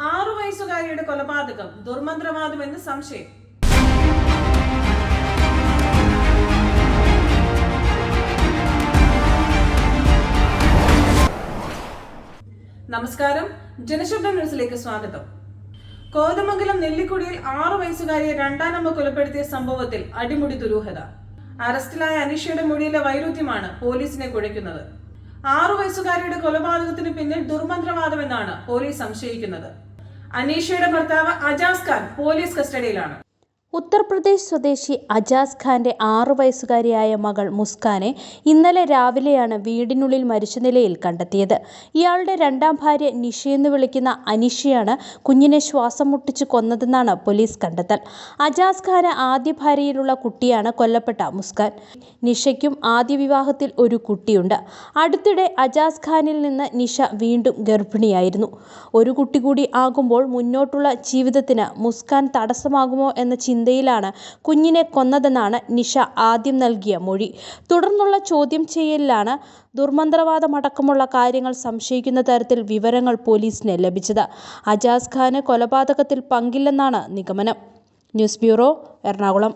ആറു വയസ്സുകാരിയുടെ കൊലപാതകം ദുർമന്ത്രവാദമെന്ന് സംശയം. നമസ്കാരം. ജനശബ്ദം ന്യൂസിലേക്ക് സ്വാഗതം. കോതമംഗലം നെല്ലിക്കുടിയിൽ ആറു വയസ്സുകാരിയെ രണ്ടാനമ്മ കൊലപ്പെടുത്തിയ സംഭവത്തിൽ അടിമുടി ദുരൂഹത. അറസ്റ്റിലായ അനീഷയുടെ മൊഴിയിലെ വൈരുദ്ധ്യമാണ് പോലീസിനെ കുഴയ്ക്കുന്നത്. ആറു വയസ്സുകാരിയുടെ കൊലപാതകത്തിന് പിന്നിൽ ദുർമന്ത്രവാദമെന്നാണ് പോലീസ് സംശയിക്കുന്നത്. അനീഷയുടെ ഭർത്താവ് അജാസ് ഖാൻ പോലീസ് കസ്റ്റഡിയിലാണ്. ഉത്തർപ്രദേശ് സ്വദേശി അജാസ് ഖാന്റെ ആറു വയസ്സുകാരിയായ മകൾ മുസ്കാനെ ഇന്നലെ രാവിലെയാണ് വീടിനുള്ളിൽ മരിച്ച നിലയിൽ കണ്ടെത്തിയത്. ഇയാളുടെ രണ്ടാം ഭാര്യ നിഷയെന്ന് വിളിക്കുന്ന അനിഷയാണ് കുഞ്ഞിനെ ശ്വാസം മുട്ടിച്ച് കൊന്നതെന്നാണ് പോലീസ് കണ്ടെത്തൽ. അജാസ് ഖാന് ആദ്യ ഭാര്യയിലുള്ള കുട്ടിയാണ് കൊല്ലപ്പെട്ട മുസ്കാൻ. നിഷയ്ക്കും ആദ്യ വിവാഹത്തിൽ ഒരു കുട്ടിയുണ്ട്. അടുത്തിടെ അജാസ് ഖാനിൽ നിന്ന് നിഷ വീണ്ടും ഗർഭിണിയായിരുന്നു. ഒരു കുട്ടി കൂടി ആകുമ്പോൾ മുന്നോട്ടുള്ള ജീവിതത്തിന് മുസ്കാൻ തടസ്സമാകുമോ എന്ന ചിന്തയിലാണ് കുഞ്ഞിനെ കൊന്നതെന്നാണ് നിഷ ആദ്യം നൽകിയ മൊഴി. തുടർന്നുള്ള ചോദ്യം ചെയ്യലിലാണ് ദുർമന്ത്രവാദമടക്കമുള്ള കാര്യങ്ങൾ സംശയിക്കുന്ന തരത്തിൽ വിവരങ്ങൾ പോലീസിന് ലഭിച്ചത്. അജാസ് ഖാന് കൊലപാതകത്തിൽ പങ്കില്ലെന്നാണ് നിഗമനം. News bureau Ernakulam.